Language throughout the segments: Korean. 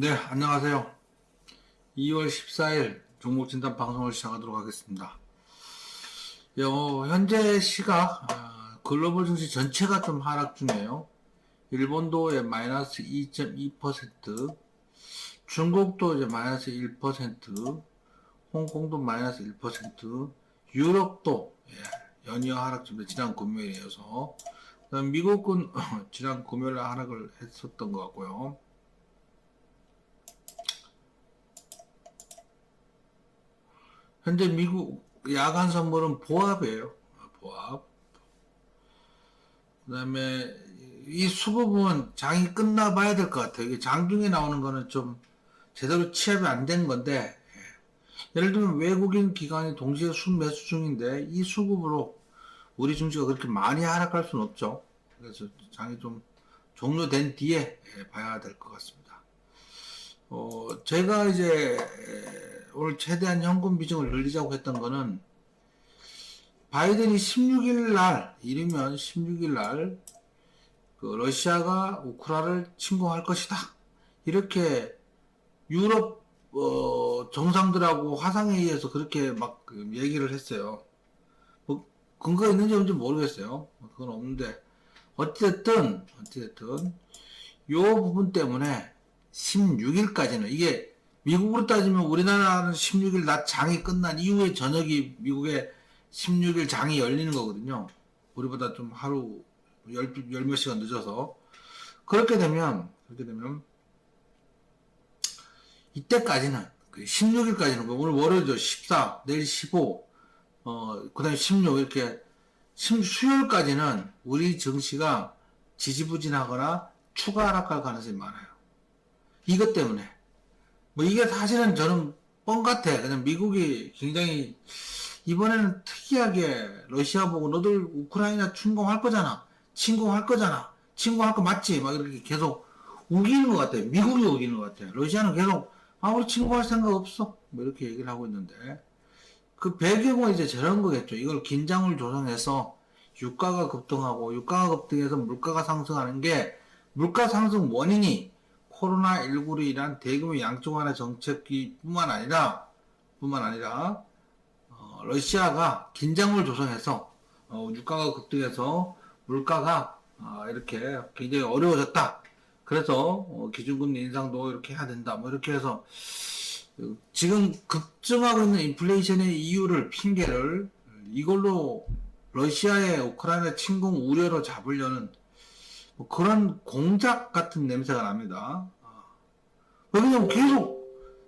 네, 안녕하세요. 2월 14일 종목진단 방송을 시작하도록 하겠습니다. 예, 어, 현재 시각 아, 글로벌 증시 전체가 좀 하락 중이에요. 일본도 예, 마이너스 2.2%, 중국도 이제 마이너스 1%, 홍콩도 마이너스 1%, 유럽도 예, 연이어 하락 중인데 지난 금요일에 이어서 그다음 미국은 지난 금요일에 하락을 했었던 것 같고요. 현재 미국 야간 선물은 보합이에요. 보합. 그 다음에 이 수급은 장이 끝나 봐야 될 것 같아요. 이게 장중에 나오는 거는 좀 제대로 취합이 안 된 건데, 예. 예를 들면 외국인 기관이 동시에 순매수 중인데, 이 수급으로 우리 증시가 그렇게 많이 하락할 수는 없죠. 그래서 장이 좀 종료된 뒤에 예, 봐야 될 것 같습니다. 어, 제가 이제 에, 오늘 최대한 현금 비중을 늘리자고 했던 거는 바이든이 16일 날, 이르면 16일 날, 그 러시아가 우크라를 침공할 것이다. 이렇게 유럽, 어, 정상들하고 화상에 의해서 그렇게 막그 얘기를 했어요. 뭐, 근거가 있는지 없는지 모르겠어요. 그건 없는데. 어쨌든, 어쨌든, 요 부분 때문에 16일까지는, 이게 미국으로 따지면 우리나라는 16일 낮 장이 끝난 이후에 저녁이 미국에 16일 장이 열리는 거거든요. 우리보다 좀 하루 열, 열 몇 시간 늦어서. 그렇게 되면, 그렇게 되면, 이때까지는, 그 16일까지는, 오늘 월요일죠. 14, 내일 15, 어, 그 다음에 16, 이렇게, 심- 수요일까지는 우리 증시가 지지부진하거나 추가 하락할 가능성이 많아요. 이것 때문에. 뭐 이게 사실은 저는 뻥 같아. 그냥 미국이 굉장히 이번에는 특이하게 러시아 보고 너들 우크라이나 침공할 거잖아. 침공할 거잖아. 침공할 거 맞지? 막 이렇게 계속 우기는 것 같아요. 미국이 우기는 것 같아요. 러시아는 계속 아 우리 침공할 생각 없어. 뭐 이렇게 얘기를 하고 있는데 그 배경은 이제 저런 거겠죠. 이걸 긴장을 조성해서 유가가 급등하고 유가가 급등해서 물가가 상승하는 게 물가 상승 원인이 코로나19로 인한 대규모 양쪽 완화 정책뿐만 아니라 뿐만 아니라 어, 러시아가 긴장을 조성해서 어, 유가가 급등해서 물가가 아, 이렇게 굉장히 어려워졌다. 그래서 어, 기준금리 인상도 이렇게 해야 된다. 뭐 이렇게 해서 어, 지금 급증하고 있는 인플레이션의 이유를 핑계를 이걸로 러시아의 우크라이나 침공 우려로 잡으려는 뭐 그런 공작 같은 냄새가 납니다. 아. 왜냐면 계속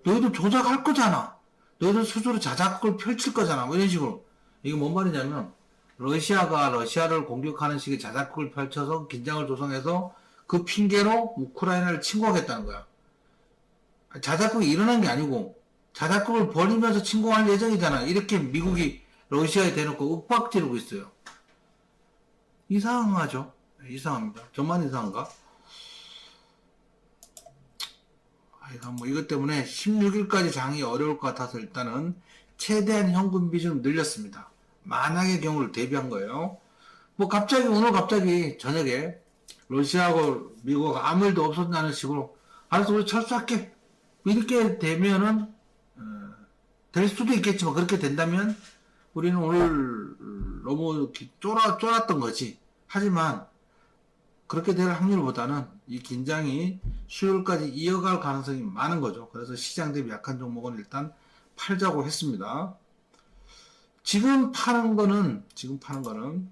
너희들 조작할 거잖아. 너희들 스스로 자작극을 펼칠 거잖아. 뭐 이런 식으로. 이게 뭔 말이냐면 러시아가 러시아를 공격하는 식의 자작극을 펼쳐서 긴장을 조성해서 그 핑계로 우크라이나를 침공하겠다는 거야. 자작극이 일어난 게 아니고 자작극을 벌이면서 침공할 예정이잖아. 이렇게 미국이 러시아에 대놓고 윽박 지르고 있어요. 이상하죠? 이상합니다. 저만 이상한가? 하여간 뭐 이것 때문에 16일까지 장이 어려울 것 같아서 일단은 최대한 현금 비중 늘렸습니다. 만약의 경우를 대비한 거예요. 뭐 갑자기 오늘 갑자기 저녁에 러시아하고 미국 아무 일도 없었다는 식으로 알았어 우리 철수할게 이렇게 되면은 어, 될 수도 있겠지만 그렇게 된다면 우리는 오늘 너무 기- 쫄아 쫄았던 거지. 하지만 그렇게 될 확률보다는 이 긴장이 수요일까지 이어갈 가능성이 많은 거죠. 그래서 시장 대비 약한 종목은 일단 팔자고 했습니다. 지금 파는 거는, 지금 파는 거는,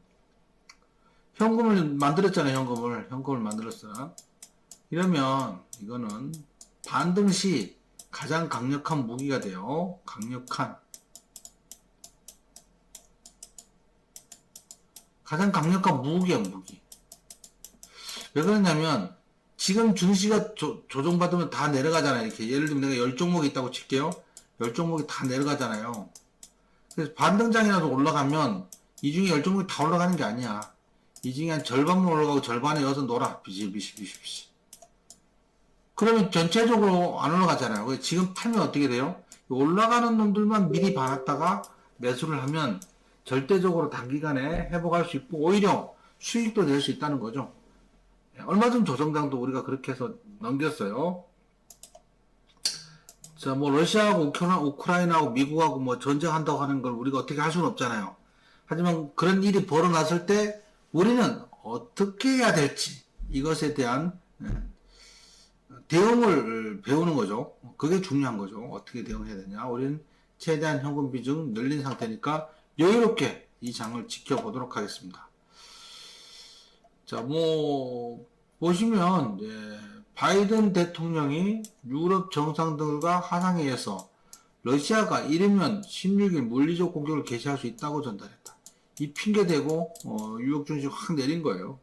현금을 만들었잖아요, 현금을. 현금을 만들었어. 이러면, 이거는 반등 시 가장 강력한 무기가 돼요. 강력한. 가장 강력한 무기야, 무기. 왜 그러냐면 지금 증시가 조, 조정받으면 다 내려가잖아요. 이렇게 예를 들면 내가 열 종목이 있다고 칠게요. 열 종목이 다 내려가잖아요. 그래서 반등장이라도 올라가면 이 중에 열 종목이 다 올라가는 게 아니야. 이 중에 한 절반만 올라가고 절반에 여서 놀아. 비실비실비실비실. 그러면 전체적으로 안 올라가잖아요. 지금 팔면 어떻게 돼요? 올라가는 놈들만 미리 봐놨다가 매수를 하면 절대적으로 단기간에 회복할 수 있고 오히려 수익도 낼 수 있다는 거죠. 예, 얼마 전 조정장도 우리가 그렇게 해서 넘겼어요. 자, 뭐 러시아하고 우크라, 우크라이나하고 미국하고 뭐 전쟁한다고 하는 걸 우리가 어떻게 할 수는 없잖아요. 하지만 그런 일이 벌어났을 때 우리는 어떻게 해야 될지 이것에 대한 예, 대응을 배우는 거죠. 그게 중요한 거죠. 어떻게 대응해야 되냐. 우리는 최대한 현금 비중 늘린 상태니까 여유롭게 이 장을 지켜보도록 하겠습니다. 자, 뭐 보시면 이제 바이든 대통령이 유럽 정상들과 화상회에서 러시아가 이르면 16일 물리적 공격을 개시할 수 있다고 전달했다. 이 핑계 대고 어, 유역 중심 확 내린 거예요.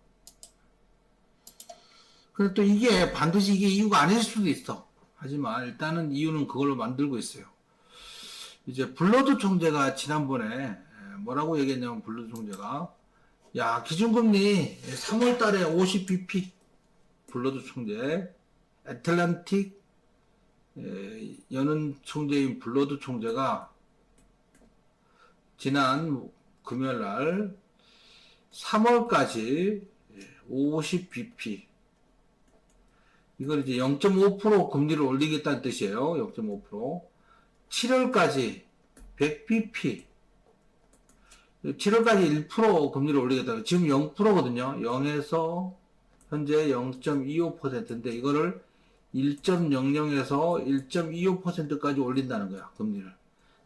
근데 또 이게 반드시 이게 이유가 아닐 수도 있어. 하지만 일단은 이유는 그걸로 만들고 있어요. 이제 블러드 총재가 지난번에 에, 뭐라고 얘기했냐면 블러드 총재가 야 기준금리 3월 달에 50bp 블러드 총재 애틀란틱 에, 여는 총재인 블러드 총재가 지난 금요일 날 3월까지 50bp 이걸 이제 0.5% 금리를 올리겠다는 뜻이에요. 0.5%. 7월까지 100bp. 7월까지 1% 금리를 올리겠다. 지금 0%거든요. 0에서 현재 0.25%인데 이거를 1.00에서 1.25%까지 올린다는 거야. 금리를.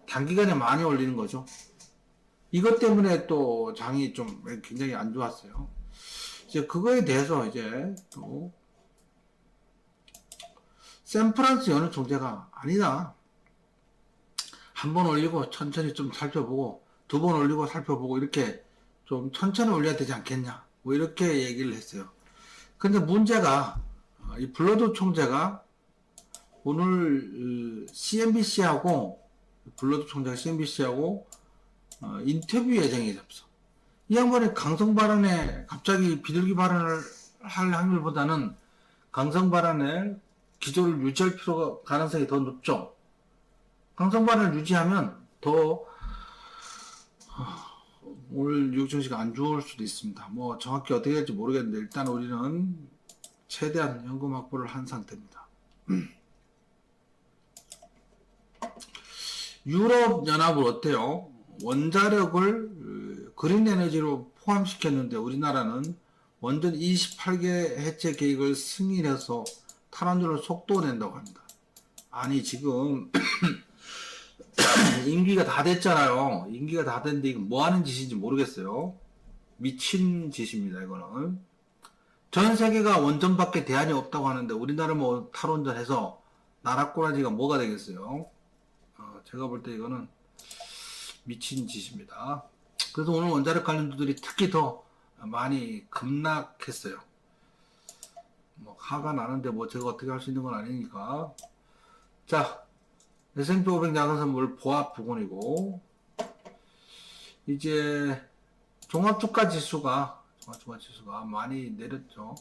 단기간에 많이 올리는 거죠. 이것 때문에 또 장이 좀 굉장히 안 좋았어요. 이제 그거에 대해서 이제 또 샌프란스 연은 총재가 아니다. 한번 올리고 천천히 좀 살펴보고 두 번 올리고 살펴보고 이렇게 좀 천천히 올려야 되지 않겠냐. 뭐 이렇게 얘기를 했어요. 근데 문제가 어, 이 블러드 총재가 오늘 CNBC하고 블러드 총재가 CNBC하고 어, 인터뷰 예정이 잡서. 이 양반이 강성 발언에 갑자기 비둘기 발언을 할 확률보다는 강성 발언에 기조를 유지할 필요가 가능성이 더 높죠. 강성 발언을 유지하면 더 어, 오늘 뉴욕 증시가 안 좋을 수도 있습니다. 뭐 정확히 어떻게 될지 모르겠는데 일단 우리는 최대한 현금 확보를 한 상태입니다. 유럽 연합은 어때요? 원자력을 어, 그린 에너지로 포함시켰는데 우리나라는 원전 28개 해체 계획을 승인해서 탈원전을 속도 낸다고 합니다. 아니 지금 임기가 다 됐잖아요. 임기가 다 됐는데 이거 뭐 하는 짓인지 모르겠어요. 미친 짓입니다, 이거는. 전 세계가 원전밖에 대안이 없다고 하는데 우리나라 뭐 탈원전 해서 나라 꼬라지가 뭐가 되겠어요? 어, 제가 볼 때 이거는 미친 짓입니다. 그래서 오늘 원자력 관련주들이 특히 더 많이 급락했어요. 뭐 화가 나는데 뭐 제가 어떻게 할 수 있는 건 아니니까. 자, S&P 500 야간선물 보합 부분이고 이제 종합주가 지수가 종합주가 지수가 많이 내렸죠.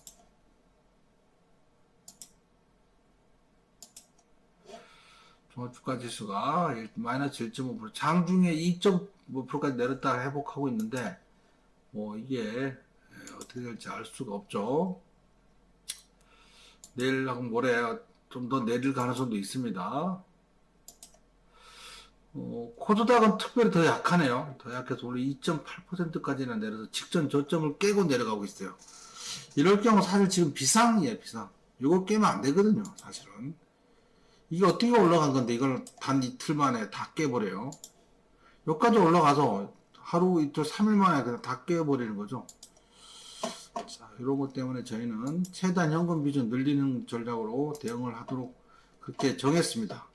종합주가 지수가 일- 마이너스 1.5% 장중에 2.5%까지 내렸다가 회복하고 있는데 뭐 이게 에, 어떻게 될지 알 수가 없죠. 내일하고 모레 좀 더 내릴 가능성도 있습니다. 어, 코드닥은 특별히 더 약하네요. 더 약해서 오늘 2.8%까지나 내려서 직전 저점을 깨고 내려가고 있어요. 이럴 경우 사실 지금 비상이에요, 비상. 이거 깨면 안 되거든요, 사실은. 이게 어떻게 올라간 건데 이걸 단 이틀 만에 다 깨버려요. 여기까지 올라가서 하루, 이틀, 3일 만에 그냥 다 깨버리는 거죠. 자, 이런 것 때문에 저희는 최대한 현금 비중 늘리는 전략으로 대응을 하도록 그렇게 정했습니다.